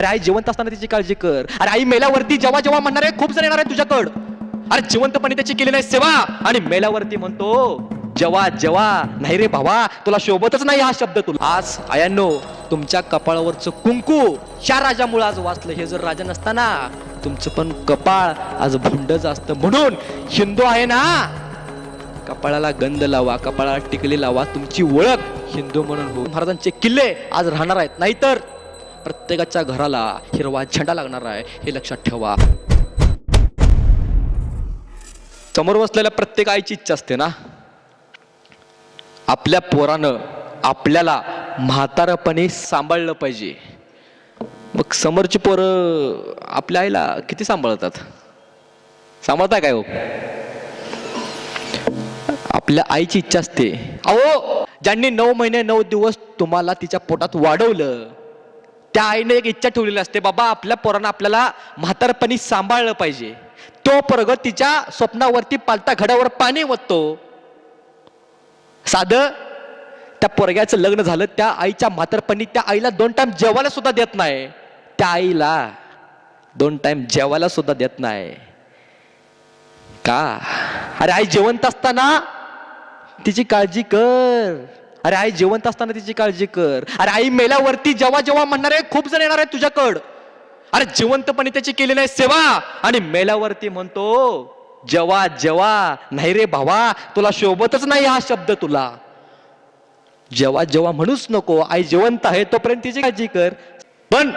अरे आई जिवंत असताना तिची काळजी कर. अरे आई मेल्यावरती जेव्हा जेव्हा म्हणणार आहे खूप जण येणार आहे तुझ्याकड. अरे जिवंतपणे त्याची केली नाही सेवा. आणि मेल्यावरती म्हणतो जेव्हा जेव्हा. नाही रे भावा तुला शोभतच नाही हा शब्द तुला. आज आयांनो तुमच्या कपाळावरचं कुंकू ह्या राजामुळे आज वाचलं. हे जर राजा नसताना तुमचं पण कपाळ आज भुंडच असतं म्हणून हिंदू आहे ना कपाळाला गंध लावा कपाळाला टिकली लावा तुमची ओळख हिंदू म्हणून हो महाराजांचे किल्ले आज राहणार आहेत. नाहीतर प्रत्येकाच्या घराला हिरवा झेंडा लागणार आहे हे लक्षात ठेवा. समोर बसलेल्या प्रत्येक आईची इच्छा असते ना? आपल्या पोरानं आपल्याला म्हातारपणे सांभाळलं पाहिजे. मग समोरची पोरं आपल्या आईला किती सांभाळतात? सांभाळताय काय हो? आपल्या आईची इच्छा असते अहो ज्यांनी नऊ महिने नऊ दिवस तुम्हाला तिच्या पोटात वाढवलं त्या आईने एक इच्छा ठेवलेली असते बाबा आपल्या पोरांना आपल्याला म्हातारपणी सांभाळलं पाहिजे. तो पोरग तिच्या स्वप्नावरती पालता घडावर पाणी ओततो. साधं त्या पोरग्याचं लग्न झालं त्या आईच्या म्हातारपणी त्या आईला दोन टाइम जेवायला सुद्धा देत नाही. त्या आईला दोन टाइम जेवायला सुद्धा देत नाही. का? अरे आई जेवंत असताना तिची काळजी कर. अरे आई जिवंत असताना तिची काळजी कर. अरे आई मेल्यावरती जेव्हा जेव्हा म्हणणार आहे खूप जण येणार आहे तुझ्याकड. अरे जिवंतपणे त्याची केली नाही सेवा. आणि मेल्यावरती म्हणतो जेव्हा जेव्हा नाही रे भावा तुला शोभतच नाही हा शब्द तुला. जेव्हा जेव्हा म्हणूच नको आई जिवंत आहे तोपर्यंत तिची काळजी कर. पण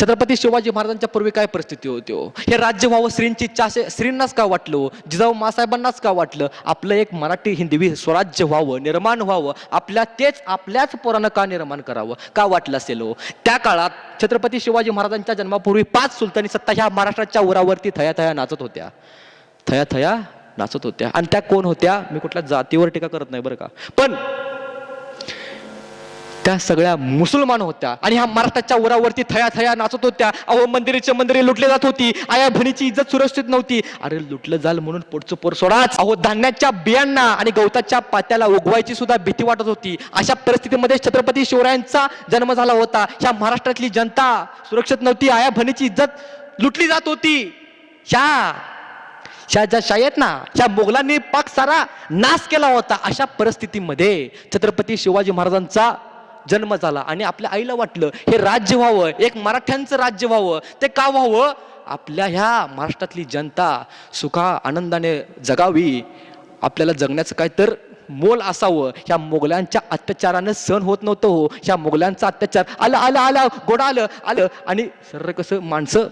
छत्रपती शिवाजी महाराजांच्या पूर्वी काय परिस्थिती होती हो? हे राज्य व्हावं स्त्रींची इच्छा असे स्त्रींनाच का वाटलं हो? जिजाऊ मासाहेबांनाच का वाटलं? आपलं एक मराठी हिंदवी स्वराज्य व्हावं निर्माण व्हावं आपल्या तेच आपल्याच पोरानं का निर्माण करावं? का वाटलं असेल हो? त्या काळात छत्रपती शिवाजी महाराजांच्या जन्मापूर्वी पाच सुलतानी सत्ता ह्या महाराष्ट्राच्या उरावरती थया थया नाचत होत्या. थया थया नाचत होत्या. आणि त्या कोण होत्या? मी कुठल्या जातीवर टीका करत नाही बरं का. पण त्या सगळ्या मुसलमान होत्या. आणि ह्या महाराष्ट्राच्या उरावरती थया थया नाचत होत्या. अहो मंदिराच्या मंदिरे लुटले जात होती. आया भणीची इज्जत सुरक्षित नव्हती. अरे लुटलं जाल म्हणून पुढचं पोर सोडाच. अहो धान्याच्या बियांना आणि गवताच्या पात्याला उगवायची सुद्धा भीती वाटत होती. अशा परिस्थितीमध्ये छत्रपती शिवरायांचा जन्म झाला होता. ह्या महाराष्ट्रातली जनता सुरक्षित नव्हती. आया भणीची इज्जत लुटली जात होती. ह्या ह्या ज्या शाही आहेत ना ह्या मोगलांनी पाक सारा नाश केला होता. अशा परिस्थितीमध्ये छत्रपती शिवाजी महाराजांचा जन्म झाला आणि आपल्या आईला वाटलं हे राज्य व्हावं एक मराठ्यांचं राज्य व्हावं ते का व्हावं? आपल्या ह्या महाराष्ट्रातली जनता सुखा आनंदाने जगावी आपल्याला जगण्याचं काय तर मोल असावं. ह्या मोगलांच्या अत्याचारानं सहन होत नव्हतं हो. ह्या मोगलांचा अत्याचार आलं आलं आलं गोडा आलं आलं. आणि सर्र कसं माणसं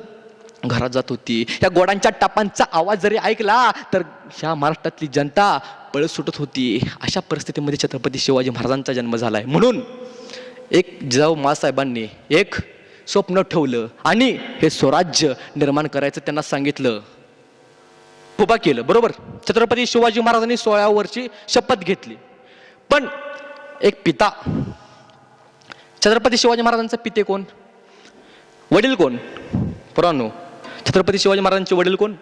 घरात जात होती. या गोडांच्या टापांचा आवाज जरी ऐकला तर ह्या महाराष्ट्रातली जनता पळत सुटत होती. अशा परिस्थितीमध्ये छत्रपती शिवाजी महाराजांचा जन्म झालाय. म्हणून एक जिजाऊ मासाहेबांनी एक स्वप्न ठेवलं आणि हे स्वराज्य निर्माण करायचं त्यांना सांगितलं. उभा केलं बरोबर? छत्रपती शिवाजी महाराजांनी सोळा वर्षी शपथ घेतली. पण एक पिता छत्रपती शिवाजी महाराजांचा पिते कोण? वडील कोण? पुरानो छत्रपती शिवाजी महाराजांचे वडील कोण?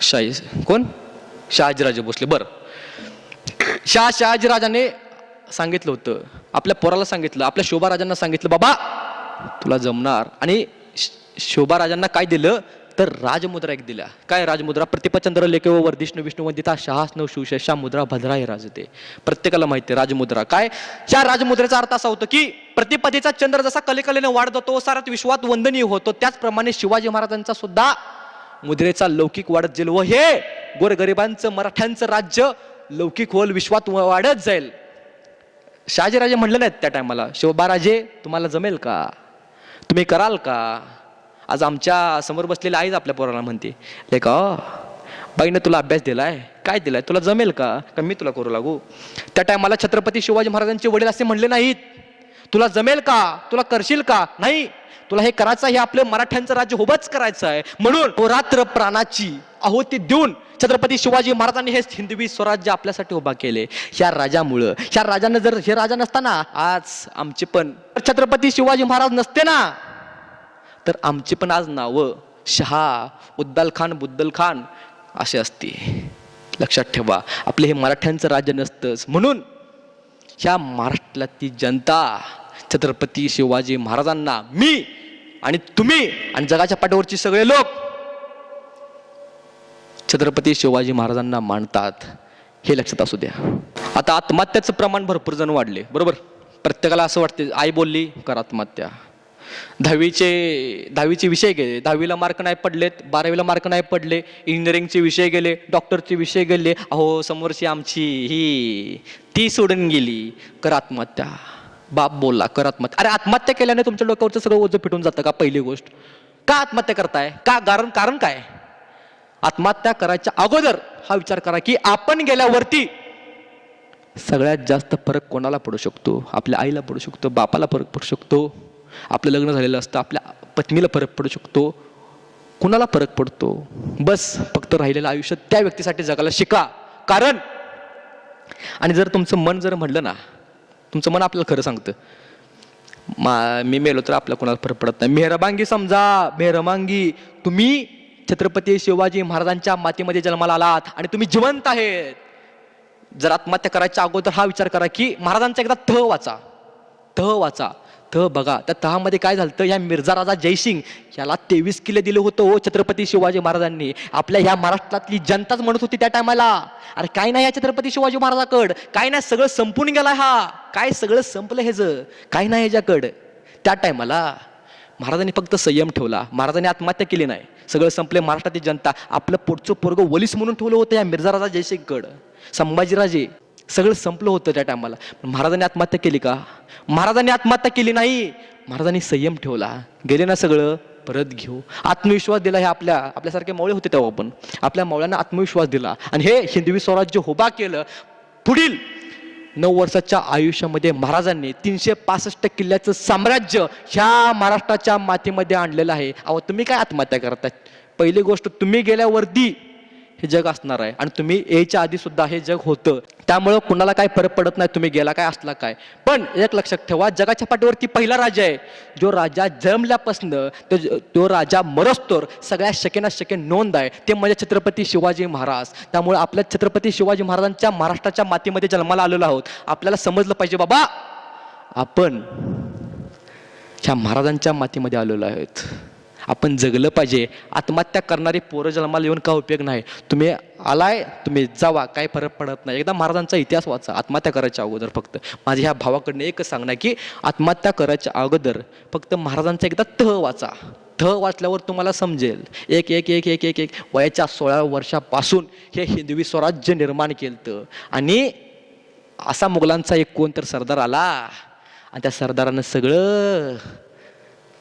शाही कोण? शहाजीराजे भोसले बरं. शहा शहाजीराजाने सांगितलं होतं. आपल्या पोराला सांगितलं आपल्या शोभाराजांना सांगितलं बाबा तुला जमणार. आणि श- शोभाराजांना काय दिलं? तर राजमुद्रा एक दिल्या. काय राजमुद्रा? प्रतिपचंद्र लेखे व वर्धिष्णू विष्णू वंदिता शहास नव मुद्रा भद्रा हे राजते. प्रत्येकाला माहिती आहे राजमुद्रा. काय? त्या राजमुद्रेचा अर्थ असा होतो की प्रतिपदेचा चंद्र जसा कलेकलेने वाढत होतो सारात विश्वात वंदनीय होतो. त्याचप्रमाणे शिवाजी महाराजांचा सुद्धा मुद्रेचा लौकिक वाढत जाईल व हे गोरगरिबांचं मराठ्यांचं राज्य लौकिक होल विश्वात वाढत जाईल. शहाजीराजे म्हणले नाहीत त्या टायमाला शिवबाराजे तुम्हाला जमेल का? तुम्ही कराल का? आज आमच्यासमोर बसलेली आईच आपल्या पोराला म्हणते ले का बाईनं तुला अभ्यास दिलाय? काय दिलाय? तुला जमेल का? का मी तुला करू लागू? त्या टायमाला छत्रपती शिवाजी महाराजांचे वडील असे म्हणले नाहीत तुला जमेल का? तुला करशील का? नाही तुला हे करायचं आहे हे आपलं मराठ्यांचं राज्य उभंच करायचं आहे. म्हणून रात्र प्राणाची आहुती देऊन छत्रपती शिवाजी महाराजांनी हे हिंदवी स्वराज्य आपल्यासाठी उभा केले. ह्या राजामुळं. ह्या राजानं जर हे राजा नसताना आज आमचे पण. छत्रपती शिवाजी महाराज नसते ना? तर आमची पण आज नावं शहा उद्दाल खान बुद्दल खान असे असते लक्षात ठेवा आपले हे मराठ्यांचं राज्य नसतंच. म्हणून ह्या महाराष्ट्रातली जनता छत्रपती शिवाजी महाराजांना मी आणि तुम्ही आणि जगाच्या पाठीवरची सगळे लोक छत्रपती शिवाजी महाराजांना मानतात हे लक्षात असू द्या. आता आत्महत्याचं प्रमाण भरपूर जण वाढले बरोबर? प्रत्येकाला असं वाटते आई बोलली कर आत्महत्या. दहावीचे दहावीचे विषय गेले दहावीला मार्क नाही पडलेत बारावीला मार्क नाही पडले इंजिनिअरिंगचे विषय गेले डॉक्टरचे विषय गेले अहो समोरची आमची ही ती सोडून गेली कर आत्महत्या. बाप बोलला कर आत्महत्या. अरे आत्महत्या केल्याने तुमच्या डोक्यावरचं सगळं ओझं फिटून जातं का पहिली गोष्ट? का आत्महत्या करताय? का कारण कारण काय? आत्महत्या करायच्या अगोदर हा विचार करा की आपण गेल्यावरती सगळ्यात जास्त फरक कोणाला पडू शकतो? आपल्या आईला पडू शकतो बापाला फरक पडू शकतो आपलं लग्न झालेलं असतं आपल्या पत्नीला फरक पडू शकतो. कुणाला फरक पडतो? बस फक्त राहिलेलं आयुष्य त्या व्यक्तीसाठी जगायला शिका. कारण आणि जर तुमचं मन जर म्हणलं ना तुमचं मन आपल्याला खरं सांगतं. मा मी मेलो तर आपल्या कोणाला फरक पडत नाही. मेहरबांगी समजा मेहरबांगी तुम्ही छत्रपती शिवाजी महाराजांच्या मातीमध्ये जन्माला आलात आणि तुम्ही जिवंत आहेत. जर आत्महत्या करायच्या अगोदर हा विचार करा की महाराजांचा एकदा तह वाचा. तह वाचा. तह बघा. त्या तहामध्ये काय झालं तर या मिर्झा राजा जयसिंग याला तेवीस किल्ले दिले होतं हो छत्रपती शिवाजी महाराजांनी. आपल्या ह्या महाराष्ट्रातली जनताच म्हणत होती त्या टायमाला. अरे काय नाही या छत्रपती शिवाजी महाराजाकड? काय नाही सगळं संपून गेला हा. काय सगळं संपलं ह्याचं काय नाही ह्याच्याकड त्या टायमाला महाराजांनी फक्त संयम ठेवला. महाराजांनी आत्महत्या केली नाही. सगळं संपले महाराष्ट्रातील जनता. आपलं पोटचं पोरग वलीस म्हणून ठेवलं होतं या मिर्झा राजा जयसिंगकड. संभाजीराजे सगळं संपलं होतं त्या टायमाला पण महाराजांनी आत्महत्या केली का? महाराजांनी आत्महत्या केली नाही. महाराजांनी संयम ठेवला. गेले ना सगळं परत घेऊ. आत्मविश्वास दिला हे आपल्या आपल्यासारखे मावळे होते तेव्हा पण. आपल्या मावळ्यांना आत्मविश्वास दिला. आणि हे हिंदवी स्वराज्य उभा केलं. पुढील नऊ वर्षाच्या आयुष्यामध्ये महाराजांनी तीनशे पासष्ट किल्ल्याचं साम्राज्य ह्या महाराष्ट्राच्या मातीमध्ये आणलेलं आहे. अहो तुम्ही काय आत्महत्या करताय? पहिली गोष्ट तुम्ही गेल्यावरती हे जग असणार आहे. आणि तुम्ही एच्या आधी सुद्धा हे जग होतं. त्यामुळं कुणाला काय फरक पडत नाही तुम्ही गेला काय असला काय. पण एक लक्षात ठेवा जगाच्या पाठीवरती पहिला राजा आहे. जो राजा जन्मल्यापासनं तो तो राजा मरस्तोर सगळ्या शकेना शके नोंद आहे. ते म्हणजे छत्रपती शिवाजी महाराज. त्यामुळे आपल्या छत्रपती शिवाजी महाराजांच्या महाराष्ट्राच्या मातीमध्ये जन्माला आलेलो आहोत. आपल्याला समजलं पाहिजे बाबा. आपण ह्या महाराजांच्या मातीमध्ये आलेलो आहोत. आपण जगलं पाहिजे. आत्महत्या करणारी पोरं जन्माला येऊन का उपयोग नाही. तुम्ही आलाय तुम्ही जावा काय फरक पडत नाही. एकदा महाराजांचा इतिहास वाचा आत्महत्या करायच्या अगोदर फक्त. माझ्या ह्या भावाकडनं एकच सांगणं की आत्महत्या करायच्या अगोदर फक्त महाराजांचा एकदा तह वाचा. थ वाचल्यावर तुम्हाला समजेल. एक एक एक एक एक एक वयाच्या सोळा वर्षापासून हे हिंदवी स्वराज्य निर्माण केलं आणि असा मुघलांचा एक कोण तर सरदार आला. आणि त्या सरदारानं सगळं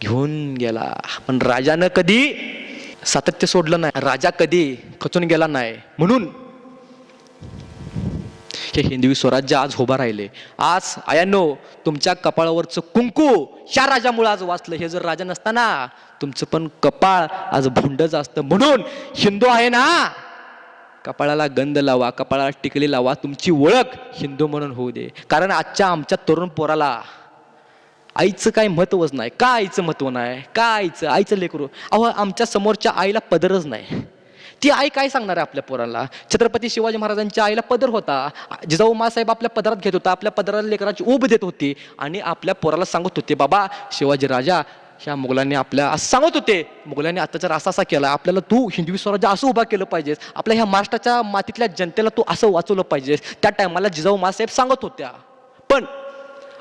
घेऊन गेला. पण राजानं कधी सातत्य सोडलं नाही. राजा कधी खचून गेला नाही. म्हणून हे हिंदवी स्वराज्य आज उभा राहिले. आज आयानो तुमच्या कपाळावरचं कुंकू ह्या राजामुळे आज वाचलं. हे जर राजा नसताना तुमचं पण कपाळ आज भुंडच असतं. म्हणून हिंदू आहे ना कपाळाला गंध लावा कपाळाला टिकली लावा. तुमची ओळख हिंदू म्हणून होऊ दे. कारण आजच्या आमच्या तरुण पोराला आईचं काय महत्वच नाही. का आईचं महत्त्व नाही? का आईचं? आईचं लेकरू. अहो आमच्या समोरच्या आईला पदरच नाही. ती आई काय सांगणार आहे आपल्या पोराला? छत्रपती शिवाजी महाराजांच्या आईला पदर होता. जिजाऊ मासाहेब आपल्या पदरात घेत होता. आपल्या पदराला लेकराची उब देत होती. आणि आपल्या पोराला सांगत होते बाबा शिवाजी राजा ह्या मुघलांनी आपल्या असं सांगत होते. मुघलांनी अत्याचार असा असा केला. आपल्याला तू हिंदवी स्वराज्य असं उभा केलं पाहिजेस. आपल्या ह्या महाराष्ट्राच्या मातीतल्या जनतेला तू असं वाचवलं पाहिजेस. त्या टायमाला जिजाऊ मासाहेब सांगत होत्या. पण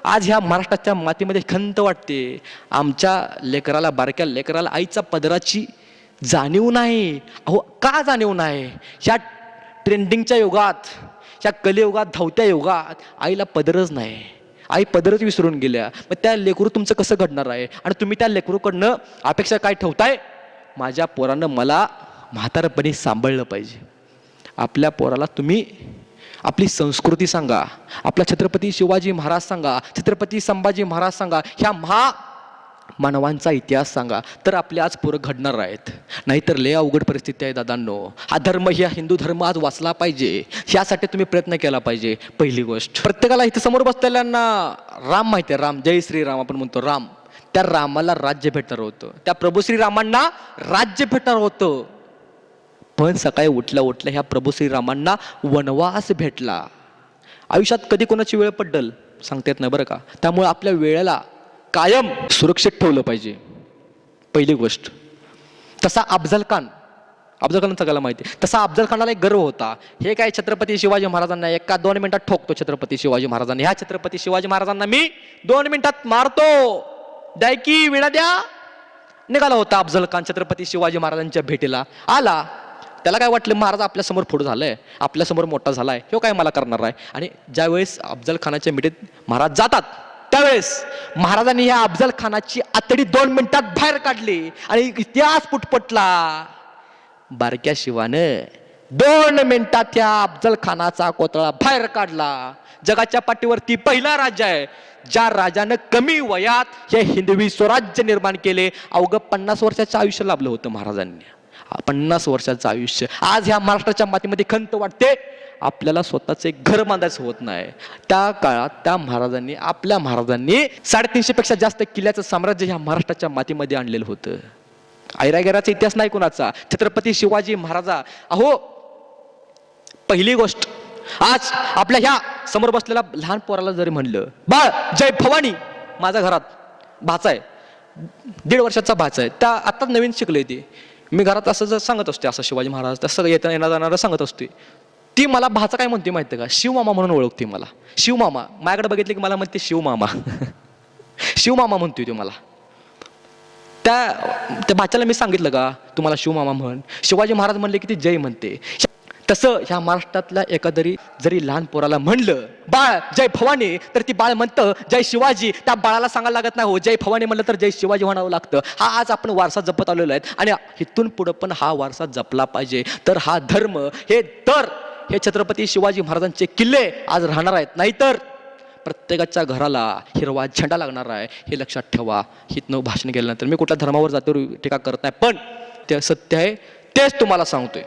आज ह्या महाराष्ट्राच्या मातीमध्ये खंत वाटते. आमच्या लेकराला बारक्या लेकराला आईचा पदराची जाणीव नाही. अहो का जाणीव नाही? ह्या ट्रेंडिंगच्या युगात ह्या कलियुगात धावत्या युगात आईला पदरच नाही. आई पदरच विसरून गेल्या. मग त्या लेकरू तुमचं कसं घडणार आहे? आणि तुम्ही त्या लेकरूकडनं अपेक्षा काय ठेवताय? माझ्या पोरानं मला म्हातारपणी सांभाळलं पाहिजे. आपल्या पोराला तुम्ही आपली संस्कृती सांगा. आपला छत्रपती शिवाजी महाराज सांगा छत्रपती संभाजी महाराज सांगा ह्या महा मानवांचा इतिहास सांगा. तर आपले आज पोरं घडणार आहेत. नाहीतर लय अवघड परिस्थिती आहे दादांनो. हा धर्म ह्या हिंदू धर्म आज वाचला पाहिजे. ह्यासाठी तुम्ही प्रयत्न केला पाहिजे. पहिली गोष्ट. प्रत्येकाला इथं समोर बसलेल्यांना राम माहिती आहे. राम जय श्रीराम. आपण म्हणतो राम. त्या रामाला राज्य भेटणार होतं. त्या प्रभू श्रीरामांना राज्य भेटणार होतं. पण सकाळी उठल्या उठल्या ह्या प्रभू श्रीरामांना वनवास भेटला. आयुष्यात कधी कोणाची वेळ पडल? सांगता येत नाही बरं का? त्यामुळे आपल्या वेळेला कायम सुरक्षित ठेवलं पाहिजे. पहिली गोष्ट. तसा अफजल खान अफजल खान सगळ्याला माहिती आहे. तसा अफजल खानाला एक गर्व होता. हे काय छत्रपती शिवाजी महाराजांना एका दोन मिनिटात ठोकतो छत्रपती शिवाजी महाराजांना. ह्या छत्रपती शिवाजी महाराजांना मी दोन मिनिटात मारतो. डायकी विडा द्या. निघाला होता अफजल खान छत्रपती शिवाजी महाराजांच्या भेटीला. आला. त्याला काय वाटलं महाराज आपल्यासमोर समोर झालं आहे आपल्यासमोर मोठा मोठा झालाय हो काय मला करणार आहे आणि ज्यावेळेस अफजल खानाच्या मिठीत महाराज जातात त्यावेळेस महाराजांनी या अफजल खानाची आतडी दोन मिनिटात बाहेर काढली आणि इतिहास पुटपटला. बारक्या शिवानं दोन मिनिटात त्या अफजल खानाचा कोतळा बाहेर काढला. जगाच्या पाठीवरती पहिला राजा आहे ज्या राजानं कमी वयात हे हिंदवी स्वराज्य निर्माण केले. अवघं पन्नास वर्षाचं आयुष्य लाभलं होतं महाराजांनी. पन्नास वर्षाचं आयुष्य. आज ह्या महाराष्ट्राच्या मातीमध्ये खंत वाटते. आपल्याला स्वतःचं एक घर बांधायचं होत नाही. त्या काळात त्या महाराजांनी आपल्या महाराजांनी साडेतीनशे पेक्षा जास्त किल्ल्याचं साम्राज्य ह्या महाराष्ट्राच्या मातीमध्ये आणलेलं होतं. ऐरागेराचा इतिहास नाही कुणाचा. छत्रपती शिवाजी महाराजा. अहो पहिली गोष्ट आज आपल्या ह्या समोर बसलेल्या लहान पोराला जरी म्हणलं बाळ जय भवानी माझ्या घरात भाचा आहे. दीड वर्षाचा भाचा आहे. त्या आत्ताच नवीन शिकले ते. मी घरात असं जर सांगत असते असं शिवाजी महाराज तसं येता येणार जाणारं सांगत असते ती मला भाचा काय म्हणते माहिती का? शिवमामा म्हणून ओळखते मला. शिवमामा. माझ्याकडे बघितले की मला म्हणते शिवमामा. शिवमामा म्हणतोय तो मला. त्या त्या भाच्याला मी सांगितलं का तुम्हाला शिवमामा म्हण. शिवाजी महाराज म्हणले की ती जय म्हणते. तसं ह्या महाराष्ट्रातल्या एखादरी जरी लहान पोराला म्हणलं बाळ जय भवानी तर ती बाळ म्हणतं जय शिवाजी. त्या बाळाला सांगायला लागत नाही हो जय भवानी म्हणलं तर जय शिवाजी म्हणावं लागतं. हा आज आपण वारसा जपत आलेलो आहे आणि इथून पुढं पण हा वारसा जपला पाहिजे. तर हा धर्म हे तर हे छत्रपती शिवाजी महाराजांचे किल्ले आज राहणार आहेत. नाहीतर प्रत्येकाच्या घराला हिरवा झेंडा लागणार आहे. हे लक्षात ठेवा. हितनं भाषण केल्यानंतर मी कुठल्या धर्मावर जातो टीका करत नाही पण ते सत्य आहे तेच तुम्हाला सांगतोय.